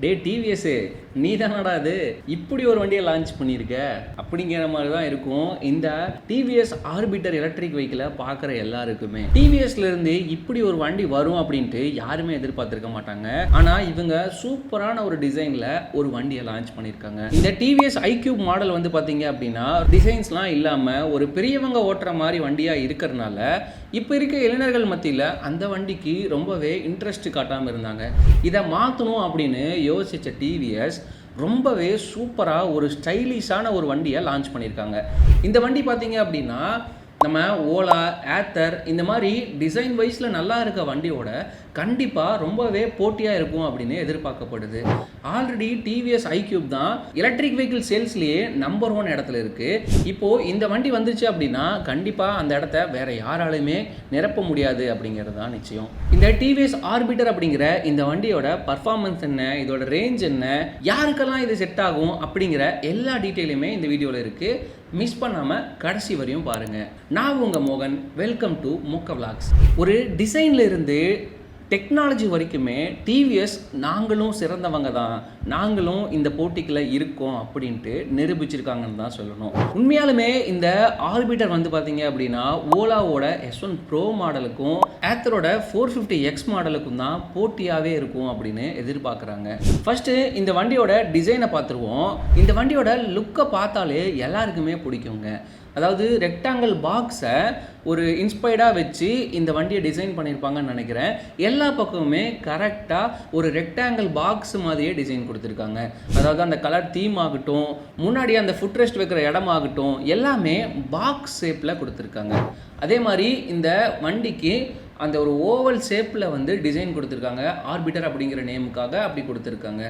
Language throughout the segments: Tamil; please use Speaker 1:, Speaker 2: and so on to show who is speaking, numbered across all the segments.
Speaker 1: டே டிவிஎஸ் நீ தானடா அது? இப்படி ஒரு வண்டியை லான்ச் பண்ணியிருக்க? அப்படிங்கிற மாதிரி தான் இருக்கும். இந்த டிவிஎஸ் ஆர்பிட்டர் எலக்ட்ரிக் வெஹிக்கிளை பார்க்குற எல்லாருக்குமே. டிவிஎஸ்லேருந்து இப்படி ஒரு வண்டி வரும் அப்படின்ட்டு யாருமே எதிர்பார்த்துருக்க மாட்டாங்க. ஆனால் இவங்க சூப்பரான ஒரு டிசைனில் ஒரு வண்டியை லான்ச் பண்ணியிருக்காங்க. இந்த டிவிஎஸ் ஐக்யூப் மாடல் வந்து பார்த்தீங்க அப்படின்னா டிசைன்ஸ்லாம் இல்லாமல் ஒரு பெரியவங்க ஓட்டுற மாதிரி வண்டியாக இருக்கிறனால இப்போ இருக்க இளைஞர்கள் மத்தியில் அந்த வண்டிக்கு ரொம்பவே இன்ட்ரெஸ்ட் காட்டாமல் இருந்தாங்க. இதை மாற்றணும் அப்படின்னு யோசித்த டிவிஎஸ் ரொம்பவே சூப்பராக ஒரு ஸ்டைலிஷான ஒரு வண்டியை லான்ச் பண்ணியிருக்காங்க. இந்த வண்டி பார்த்தீங்க அப்படின்னா நம்ம ஓலா ஏத்தர் இந்த மாதிரி டிசைன் வைஸில் நல்லா இருக்க வண்டியோட கண்டிப்பாக ரொம்பவே போட்டியாக இருக்கும் அப்படின்னு எதிர்பார்க்கப்படுது. ஆல்ரெடி டிவிஎஸ் ஐக்யூப் தான் எலக்ட்ரிக் வெஹிக்கிள் சேல்ஸ்லேயே நம்பர் ஒன் இடத்துல இருக்குது இப்போது இந்த வண்டி வந்துச்சு அப்படின்னா கண்டிப்பாக அந்த இடத்த வேற யாராலுமே நிரப்ப முடியாது அப்படிங்கிறது தான் நிச்சயம். இந்த டிவிஎஸ் ஆர்பிட்டர் அப்படிங்கிற இந்த வண்டியோட பர்ஃபார்மன்ஸ் என்ன இதோட ரேஞ்ச் என்ன யாருக்கெல்லாம் இது செட் ஆகும் அப்படிங்கிற எல்லா டீட்டெயிலுமே இந்த வீடியோவில் இருக்குது மிஸ் பண்ணாமல் கடைசி வரையும் பாருங்கள் நான் உங்கள் மோகன். வெல்கம் டு மொக்க விளாக்ஸ் ஒரு டிசைன்லேருந்து டெக்னாலஜி வரைக்குமே டிவிஎஸ் நாங்களும் சிறந்தவங்க தான். நாங்களும் இந்த போட்டிக்கில் இருக்கோம் அப்படின்ட்டு நிரூபிச்சிருக்காங்கன்னு தான் சொல்லணும். உண்மையாலுமே இந்த ஆர்பிட்டர் வந்து பார்த்தீங்க அப்படின்னா ஓலாவோட எஸ் ஒன் ப்ரோ மாடலுக்கும் ஆத்தரோட ஃபோர் ஃபிஃப்டி எக்ஸ் மாடலுக்கும் தான் போட்டியாகவே இருக்கும் அப்படின்னு எதிர்பார்க்குறாங்க. ஃபர்ஸ்ட் இந்த வண்டியோட டிசைனை பார்த்துருவோம். இந்த வண்டியோட லுக்கை பார்த்தாலே எல்லாருக்குமே பிடிக்குங்க. அதாவது ரெக்டாங்கிள் பாக்ஸை ஒரு இன்ஸ்பைர்டாக வச்சு இந்த வண்டியை டிசைன் பண்ணியிருப்பாங்கன்னு நினைக்கிறேன். எல்லா பக்கமுமே கரெக்டாக ஒரு ரெக்டாங்கிள் பாக்ஸ் மாதிரியே டிசைன் கொடுத்துருக்காங்க. அதாவது அந்த கலர் தீம் ஆகட்டும் முன்னாடி அந்த ஃபுட் ரெஸ்ட் வைக்கிற இடமாகட்டும் எல்லாமே பாக்ஸ் ஷேப்பில் கொடுத்துருக்காங்க. அதே மாதிரி இந்த வண்டிக்கு அந்த ஒரு ஓவல் ஷேப்பில் வந்து டிசைன் கொடுத்துருக்காங்க. ஆர்பிட்டர் அப்படிங்கிற நேமுக்காக அப்படி கொடுத்துருக்காங்க.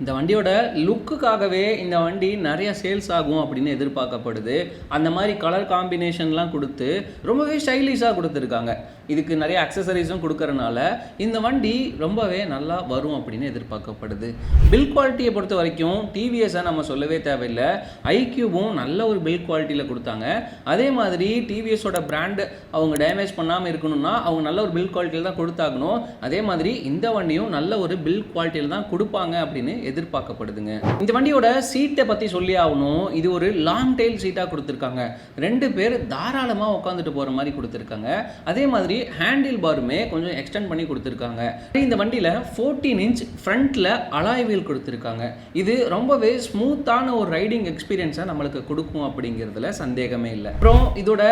Speaker 1: இந்த வண்டியோட லுக்குக்காகவே இந்த வண்டி நிறைய சேல்ஸ் ஆகும் அப்படின்னு எதிர்பார்க்கப்படுது. அந்த மாதிரி கலர் காம்பினேஷன்லாம் கொடுத்து ரொம்பவே ஸ்டைலிஷாக கொடுத்துருக்காங்க. இதுக்கு நிறைய அக்சசரிஸும் கொடுக்கறனால இந்த வண்டி ரொம்பவே நல்லா வரும் அப்படின்னு எதிர்பார்க்கப்படுது. பில் குவாலிட்டியை பொறுத்த வரைக்கும் டிவிஎஸை நம்ம சொல்லவே தேவையில்லை. ஐக்யூவும் நல்ல ஒரு பில் குவாலிட்டியில் கொடுத்தாங்க. அதே மாதிரி டிவிஎஸோட பிராண்டு அவங்க டேமேஜ் பண்ணாமல் இருக்கணும்னா அவங்க நல்ல ஒரு பில் குவாலிட்டியில் தான் கொடுத்தாகணும். அதே மாதிரி இந்த வண்டியும் நல்ல ஒரு பில் குவாலிட்டியில் தான் கொடுப்பாங்க அப்படின்னு எதிர்பார்க்கப்படுதுங்க. இந்த வண்டியோட சீட்டை பற்றி சொல்லி ஆகணும். இது ஒரு லாங் டெய்ல் சீட்டாக கொடுத்துருக்காங்க. ரெண்டு பேர் தாராளமாக உட்காந்துட்டு போகிற மாதிரி கொடுத்துருக்காங்க. அதே மாதிரி ஹேண்டில் பாருமே கொஞ்சம் எக்ஸ்டெண்ட் பண்ணி கொடுத்துருக்காங்க. இந்த வண்டியில் ஃபோர்டீன் இன்ச் ஃப்ரண்ட்டில் அலாய் வீல் கொடுத்துருக்காங்க. இது ரொம்பவே ஸ்மூத்தான ஒரு ரைடிங் எக்ஸ்பீரியன்ஸை நம்மளுக்கு கொடுக்கும் அப்படிங்கிறதுல சந்தேகமே இல்லை. அப்புறம் இதோட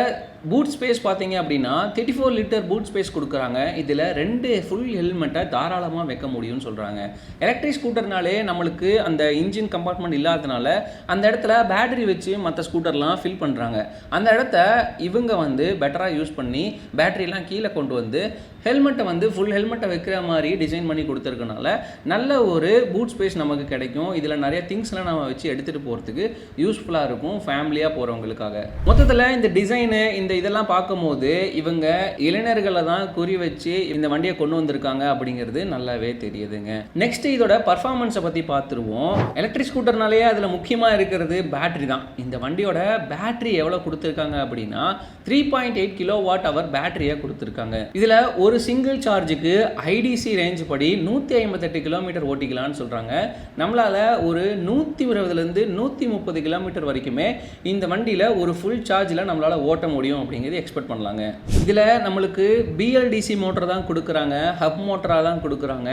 Speaker 1: பூட் ஸ்பேஸ் பார்த்தீங்க அப்படின்னா thirty four litre boot space கொடுக்குறாங்க. இதில் ரெண்டு ஃபுல் ஹெல்மெட்டை தாராளமாக வைக்க முடியும்னு சொல்கிறாங்க எலக்ட்ரிக் ஸ்கூட்டர்னாலே நம்மளுக்கு அந்த இன்ஜின் கம்பார்ட்மெண்ட் இல்லாததுனால அந்த இடத்துல பேட்டரி வச்சு மற்ற ஸ்கூட்டர்லாம் ஃபில் பண்ணுறாங்க அந்த இடத்த இவங்க வந்து பெட்டராக யூஸ் பண்ணி பேட்டரிலாம் கீழே கொண்டு வந்து ஹெல்மெட்டை வந்து ஃபுல் ஹெல்மெட்டை வைக்கிற மாதிரி டிசைன் பண்ணி கொடுத்துருக்கனால நல்ல ஒரு பூட் ஸ்பேஸ் நமக்கு கிடைக்கும். இதில் நிறைய திங்ஸ்லாம் நம்ம வச்சு எடுத்துகிட்டு போகிறதுக்கு யூஸ்ஃபுல்லாக இருக்கும் ஃபேமிலியாக போகிறவங்களுக்காக மொத்தத்தில் இந்த டிசைனு இந்த இதெல்லாம் பார்க்கும்போது இவங்க இளைஞர்களை தான் குறி வச்சு இந்த வண்டியை கொண்டு வந்திருக்காங்க அப்படிங்கிறது நல்லாவே தெரியுதுங்க. நெக்ஸ்ட் இதோட பர்ஃபார்மன்ஸை பற்றி பார்த்துருவோம். எலக்ட்ரிக் ஸ்கூட்டர்னாலேயே அதில் முக்கியமாக இருக்கிறது பேட்டரி தான். இந்த வண்டியோட பேட்டரி எவ்வளோ கொடுத்துருக்காங்க அப்படின்னா three point eight kilo watt hour பேட்டரியை கொடுத்துருக்காங்க. இதில் ஒரு சிங்கிள் சார்ஜுக்கு ஐடிசி ரேஞ்ச் படி நூற்றி ஐம்பத்தெட்டு கிலோமீட்டர் ஓட்டிக்கலாம்னு சொல்கிறாங்க நம்மளால் ஒரு நூற்றி இருபதுலேருந்து நூற்றி முப்பது கிலோமீட்டர் வரைக்குமே இந்த வண்டியில் ஒரு ஃபுல் சார்ஜில் நம்மளால் ஓட்ட முடியும் அப்படிங்கிறது எக்ஸ்பெக்ட் பண்ணலாங்க. இதில் நம்மளுக்கு பிஎல்டிசி மோட்டர் தான் கொடுக்குறாங்க. ஹப் மோட்டராக தான் கொடுக்குறாங்க.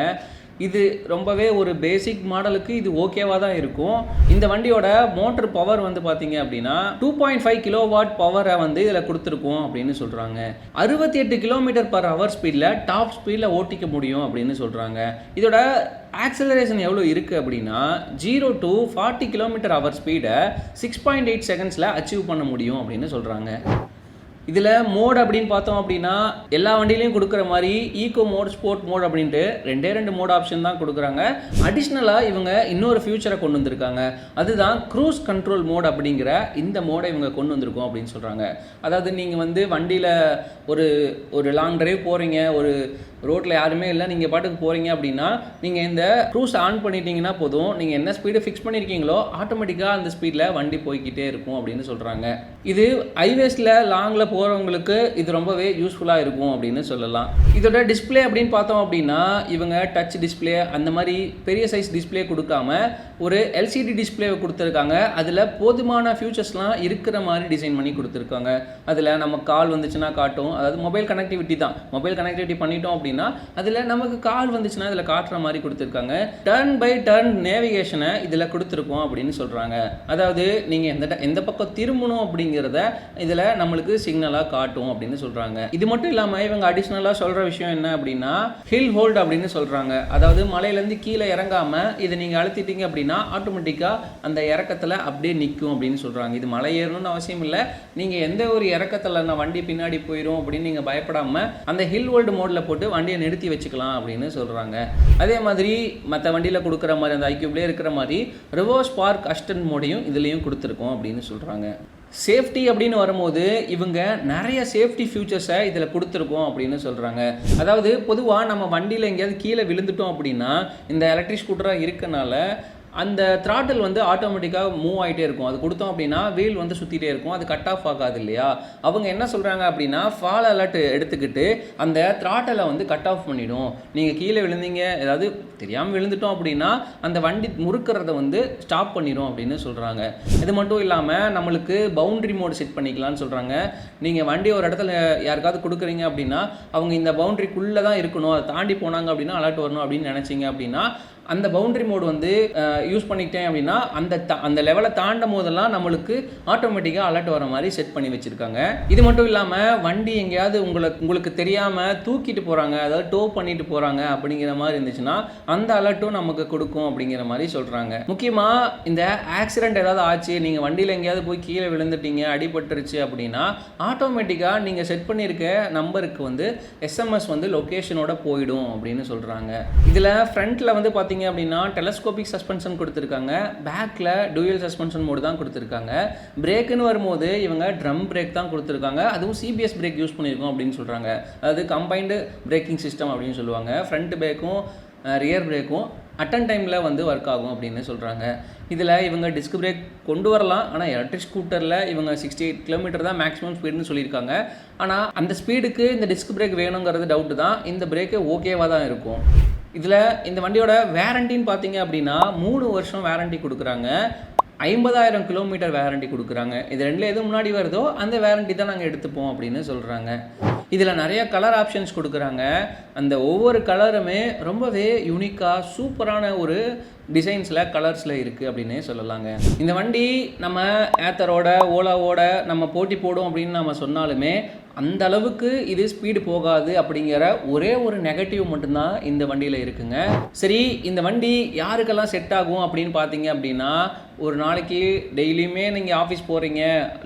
Speaker 1: இது ரொம்பவே ஒரு பேசிக் மாடலுக்கு இது ஓகேவாக தான் இருக்கும். இந்த வண்டியோட மோட்டர் பவர் வந்து பார்த்தீங்க அப்படின்னா two point five kilo watt பவரை வந்து இதில் கொடுத்துருக்கோம் அப்படின்னு சொல்கிறாங்க அறுபத்தி எட்டு கிலோமீட்டர் பர் ஹவர் ஸ்பீடில் டாப் ஸ்பீடில் ஓட்டிக்க முடியும் அப்படின்னு சொல்கிறாங்க இதோட ஆக்சலரேஷன் எவ்வளோ இருக்குது அப்படின்னா zero to forty kilometre hour ஸ்பீடை சிக்ஸ் பாயிண்ட் எயிட் செகண்ட்ஸில் அச்சீவ் பண்ண முடியும் அப்படின்னு சொல்கிறாங்க இதில் மோட் அப்படின்னு பார்த்தோம் அப்படின்னா எல்லா வண்டியிலையும் கொடுக்குற மாதிரி ஈகோ மோட் ஸ்போர்ட் மோட் அப்படின்ட்டு ரெண்டே ரெண்டு மோட் ஆப்ஷன் தான் கொடுக்குறாங்க. அடிஷ்னலாக இவங்க இன்னொரு ஃபியூச்சரை கொண்டு வந்திருக்காங்க. அதுதான் க்ரூஸ் கண்ட்ரோல் மோட் அப்படிங்கிற இந்த மோடை இவங்க கொண்டு வந்திருக்கோம் அப்படின்னு சொல்கிறாங்க அதாவது நீங்கள் வந்து வண்டியில் ஒரு ஒரு லாங் டிரைவ் போகிறீங்க ஒரு ரோட்டில் யாருமே இல்லை நீங்கள் பாட்டுக்கு போகிறீங்க அப்படின்னா நீங்கள் இந்த க்ரூஸ் ஆன் பண்ணிட்டீங்கன்னா போதும். நீங்கள் என்ன ஸ்பீடு ஃபிக்ஸ் பண்ணியிருக்கீங்களோ ஆட்டோமேட்டிக்காக அந்த ஸ்பீடில் வண்டி போய்க்கிட்டே இருக்கும் அப்படின்னு சொல்கிறாங்க இது ஹைவேஸில் லாங்கில் போகிறவங்களுக்கு இது ரொம்பவே யூஸ்ஃபுல்லாக இருக்கும் அப்படின்னு சொல்லலாம். இதோட டிஸ்பிளே அப்படின்னு பார்த்தோம் அப்படின்னா இவங்க டச் டிஸ்பிளே அந்த மாதிரி பெரிய சைஸ் டிஸ்ப்ளே கொடுக்காம ஒரு எல்சிடி டிஸ்பிளேவை கொடுத்துருக்காங்க. அதில் போதுமான ஃபியூச்சர்ஸ்லாம் இருக்கிற மாதிரி டிசைன் பண்ணி கொடுத்துருக்காங்க. அதில் நம்ம கால் வந்துச்சுன்னா காட்டும். அதாவது மொபைல் கனெக்டிவிட்டி தான். மொபைல் கனெக்டிவிட்டி பண்ணிட்டோம் அப்படின்னா அதில் நமக்கு கால் வந்துச்சுன்னா இதில் காட்டுற மாதிரி கொடுத்துருக்காங்க. டர்ன் பை டர்ன் நேவிகேஷனை இதில் கொடுத்துருக்கோம் அப்படின்னு சொல்கிறாங்க அதாவது நீங்கள் எந்த எந்த பக்கம் திரும்பணும் அப்படிங்கிறத இதில் நம்மளுக்கு சிக்னல் சிக்னலாக காட்டும் அப்படின்னு சொல்கிறாங்க இது மட்டும் இல்லாமல் இவங்க அடிஷ்னலாக சொல்கிற விஷயம் என்ன அப்படின்னா ஹில் ஹோல்ட் அப்படின்னு சொல்கிறாங்க அதாவது மலையிலேருந்து கீழே இறங்காமல் இதை நீங்கள் அழுத்திட்டீங்க அப்படின்னா ஆட்டோமேட்டிக்காக அந்த இறக்கத்தில் அப்படியே நிற்கும் அப்படின்னு சொல்கிறாங்க இது மலை ஏறணும்னு அவசியம் இல்லை. நீங்கள் எந்த ஒரு இறக்கத்தில் நான் வண்டி பின்னாடி போயிடும் அப்படின்னு நீங்கள் பயப்படாமல் அந்த ஹில் ஹோல்டு மோடில் போட்டு வண்டியை நிறுத்தி வச்சுக்கலாம் அப்படின்னு சொல்கிறாங்க அதே மாதிரி மற்ற வண்டியில் கொடுக்குற மாதிரி அந்த ஐக்யூப்லேயே இருக்கிற மாதிரி ரிவர்ஸ் பார்க் அஸ்டன் மோடையும் இதுலேயும் கொடுத்துருக்கோம் அப்படின்னு சொல்கிறாங்க சேஃப்டி அப்படின்னு வரும்போது இவங்க நிறைய சேஃப்டி ஃபியூச்சர்ஸை இதில் கொடுத்துருக்கோம் அப்படின்னு சொல்கிறாங்க அதாவது பொதுவாக நம்ம வண்டியில் எங்கேயாவது கீழே விழுந்துட்டோம் அப்படின்னா இந்த எலக்ட்ரிக் ஸ்கூட்டராக இருக்கனால அந்த த்ராட்டில் வந்து ஆட்டோமேட்டிக்காக மூவ் ஆகிட்டே இருக்கும். அது கொடுத்தோம் அப்படின்னா வீல் வந்து சுற்றிட்டே இருக்கும். அது கட் ஆஃப் ஆகாது இல்லையா? அவங்க என்ன சொல்கிறாங்க அப்படின்னா ஃபால் அலர்ட் எடுத்துக்கிட்டு அந்த த்ராட்டலை வந்து கட் ஆஃப் பண்ணிடும். நீங்கள் கீழே விழுந்தீங்க ஏதாவது தெரியாமல் விழுந்துட்டோம் அப்படின்னா அந்த வண்டி முறுக்கிறத வந்து ஸ்டாப் பண்ணிடும் அப்படின்னு சொல்கிறாங்க இது மட்டும் இல்லாமல் நம்மளுக்கு பவுண்ட்ரி மோட் செட் பண்ணிக்கலாம்னு சொல்கிறாங்க நீங்கள் வண்டி ஒரு இடத்துல யாருக்காவது கொடுக்குறீங்க அப்படின்னா அவங்க இந்த பவுண்ட்ரிக்குள்ளே தான் இருக்கணும். அதை தாண்டி போனாங்க அப்படின்னா அலர்ட் வரணும் அப்படின்னு நினச்சிங்க அப்படின்னா அந்த பவுண்டரி மோட் வந்து யூஸ் பண்ணிக்கிட்டேன் அப்படின்னா அந்த தா- அந்த லெவலை தாண்டும் போதெல்லாம் நம்மளுக்கு ஆட்டோமேட்டிக்காக அலர்ட் வர மாதிரி செட் பண்ணி வச்சுருக்காங்க. இது மட்டும் இல்லாமல் வண்டி எங்கேயாவது உங்களை உங்களுக்கு தெரியாமல் தூக்கிட்டு போகிறாங்க அதாவது டோ பண்ணிட்டு போகிறாங்க அப்படிங்கிற மாதிரி இருந்துச்சுன்னா அந்த அலர்ட்டும் நமக்கு கொடுக்கும் அப்படிங்கிற மாதிரி சொல்கிறாங்க முக்கியமாக இந்த ஆக்சிடென்ட் ஏதாவது ஆச்சு நீங்கள் வண்டியில் எங்கேயாவது போய் கீழே விழுந்துட்டீங்க அடிபட்டுருச்சு அப்படின்னா ஆட்டோமேட்டிக்காக நீங்கள் செட் பண்ணியிருக்க நம்பருக்கு வந்து எஸ்எம்எஸ் வந்து லொக்கேஷனோட போயிடும் அப்படின்னு சொல்கிறாங்க இதில் ஃப்ரண்ட்டில் வந்து பார்த்தீங்க அப்படின்னா டெலஸ்கோபிக் சஸ்பென்ஷன் கொடுத்துருக்காங்க. பேக்கில் டூயல் சஸ்பென்ஷன் மோடு தான் கொடுத்துருக்காங்க. பிரேக்குன்னு வரும்போது இவங்க ட்ரம் பிரேக் தான் கொடுத்துருக்காங்க. அதுவும் சிபிஎஸ் பிரேக் யூஸ் பண்ணியிருக்கோம் அப்படின்னு சொல்கிறாங்க அதாவது கம்பைன்டு பிரேக்கிங் சிஸ்டம் அப்படின்னு சொல்லுவாங்க. ஃப்ரண்ட் பிரேக்கும் ரியர் பிரேக்கும் அட்டன் டைமில் வந்து ஒர்க் ஆகும் அப்படின்னு சொல்கிறாங்க இதில் இவங்க டிஸ்க் பிரேக் கொண்டு வரலாம். ஆனால் எலக்ட்ரிக் ஸ்கூட்டரில் இவங்க சிக்ஸ்டி எயிட் கிலோமீட்டர் தான் மேக்ஸிமம் ஸ்பீடுன்னு சொல்லியிருக்காங்க. ஆனால் அந்த ஸ்பீடுக்கு இந்த டிஸ்க் பிரேக் வேணுங்கிறது டவுட்டு தான். இந்த பிரேக்கு ஓகேவாக தான் இருக்கும். இதில் இந்த வண்டியோட வேரண்டின்னு பார்த்தீங்க அப்படின்னா மூணு வருஷம் வேரண்டி கொடுக்குறாங்க. ஐம்பதாயிரம் கிலோமீட்டர் வேரண்டி கொடுக்குறாங்க. இது ரெண்டில் எது முன்னாடி வருதோ அந்த வேரண்டி தான் நாங்கள் எடுத்துப்போம் அப்படின்னு சொல்கிறாங்க இதில் நிறைய கலர் ஆப்ஷன்ஸ் கொடுக்குறாங்க. அந்த ஒவ்வொரு கலருமே ரொம்பவே யூனிக்காக சூப்பரான ஒரு டிசைன்ஸில் கலர்ஸில் இருக்குது அப்படின்னே சொல்லலாங்க. இந்த வண்டி நம்ம ஏத்தரோட ஓலாவோட நம்ம போட்டி போடும் அப்படின்னு நம்ம சொன்னாலுமே அந்த அளவுக்கு இது ஸ்பீடு போகாது அப்படிங்கிற ஒரே ஒரு நெகட்டிவ் மட்டும்தான் இந்த வண்டியில் இருக்குங்க. சரி இந்த வண்டி யாருக்கெல்லாம் செட் ஆகும் அப்படின்னு பார்த்தீங்க அப்படின்னா ஒரு நாளைக்கு டெய்லியுமே நீங்கள் ஆஃபீஸ் போகிறீங்க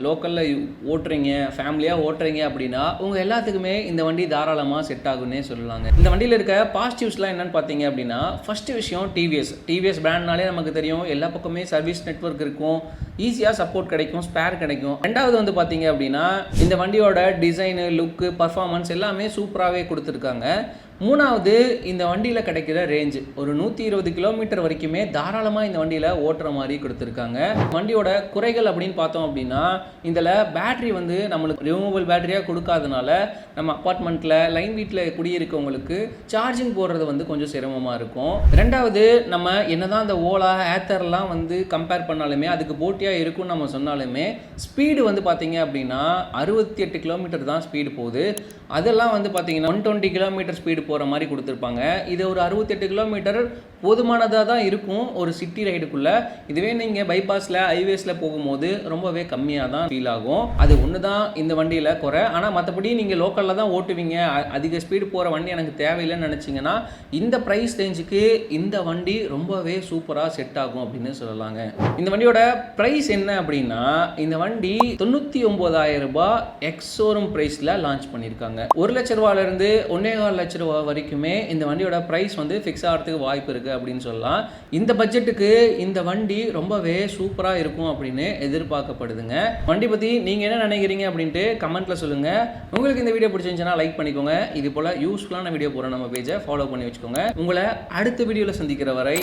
Speaker 1: லோக்கலில் ஓட்டுறீங்க ஃபேமிலியாக ஓட்டுறீங்க அப்படின்னா உங்கள் எல்லாத்துக்குமே இந்த வண்டி தாராளமாக செட் ஆகுன்னே சொல்லலாங்க. இந்த வண்டியில் இருக்க பாசிட்டிவ்ஸ்லாம் என்னென்னு பார்த்தீங்க அப்படின்னா ஃபஸ்ட்டு விஷயம் டிவிஎஸ் டிவிஎஸ் பிராண்ட்னாலே நமக்கு தெரியும் எல்லா பக்கமே சர்வீஸ் நெட்வொர்க் இருக்கும் ஈஸியாக சப்போர்ட் கிடைக்கும் ஸ்பேர் கிடைக்கும். ரெண்டாவது வந்து பார்த்தீங்க அப்படின்னா இந்த வண்டியோட டிசைனு லுக்கு பர்ஃபார்மன்ஸ் எல்லாமே சூப்பராகவே கொடுத்துருக்காங்க. மூணாவது இந்த வண்டியில் கிடைக்கிற ரேஞ்சு ஒரு நூற்றி இருபது கிலோமீட்டர் வரைக்குமே தாராளமாக இந்த வண்டியில் ஓட்டுற மாதிரி கொடுத்துருக்காங்க. வண்டியோட குறைகள் அப்படின்னு பார்த்தோம் அப்படின்னா இதில் பேட்டரி வந்து நம்மளுக்கு ரிமூவபிள் பேட்டரியாக கொடுக்காதனால நம்ம அப்பார்ட்மெண்ட்டில் லைன் வீட்டில் குடியிருக்கவங்களுக்கு சார்ஜிங் போடுறது வந்து கொஞ்சம் சிரமமாக இருக்கும். ரெண்டாவது நம்ம என்னதான் அந்த ஓலா ஏத்தர்லாம் வந்து கம்பேர் பண்ணாலுமே அதுக்கு போட்டியாக இருக்கும்னு நம்ம சொன்னாலுமே ஸ்பீடு வந்து பார்த்தீங்க அப்படின்னா அறுபத்தி எட்டு கிலோமீட்டர் தான் ஸ்பீடு போகுது. அதெல்லாம் வந்து பார்த்தீங்கன்னா ஒன் டுவெண்ட்டி கிலோமீட்டர் ஸ்பீடு போகிற மாதிரி கொடுத்துருப்பாங்க. இது ஒரு அறுபத்தெட்டு கிலோமீட்டர் போதுமானதாக தான் இருக்கும் ஒரு சிட்டி ரைடுக்குள்ளே. இதுவே நீங்கள் பைபாஸில் ஹைவேஸில் போகும்போது ரொம்பவே கம்மியாக தான் ஃபீல் ஆகும். அது ஒன்று தான் இந்த வண்டியில் குறை. ஆனால் மற்றபடி நீங்கள் லோக்கலில் தான் ஓட்டுவீங்க. அதிக ஸ்பீடு போகிற வண்டி எனக்கு தேவையில்லைன்னு நினச்சிங்கன்னா இந்த ப்ரைஸ் ரேஞ்சுக்கு இந்த வண்டி ரொம்பவே சூப்பராக செட் ஆகும் அப்படின்னு சொல்லலாங்க. இந்த வண்டியோட ப்ரைஸ் என்ன அப்படின்னா இந்த வண்டி தொண்ணூற்றி ஒம்பதாயிரம் ரூபாய் எக்ஸ் ஷோரூம் ப்ரைஸில் லான்ச் பண்ணியிருக்காங்க. ஒரு லட்ச ரூபாயிலேருந்து ஒன்னே கால் லட்ச ரூபா வரைக்குமே இந்த வண்டியோட ப்ரைஸ் வந்து ஃபிக்ஸ் ஆகிறதுக்கு வாய்ப்பு இருக்குது அப்படின்னு சொல்லலாம். இந்த பட்ஜெட்டுக்கு இந்த வண்டி ரொம்பவே சூப்பராக இருக்கும் அப்படின்னு எதிர்பார்க்கப்படுதுங்க. வண்டி பற்றி நீங்கள் என்ன நினைக்கிறீங்க அப்படின்ட்டு கமெண்ட்டில் சொல்லுங்கள் உங்களுக்கு இந்த வீடியோ பிடிச்சிருந்துச்சுன்னா லைக் பண்ணிக்கோங்க. இது போல் யூஸ்ஃபுல்லான வீடியோ போகிற நம்ம பேஜை ஃபாலோ பண்ணி வச்சுக்கோங்க. உங்களை அடுத்த வீடியோவில் சந்திக்கிற வரை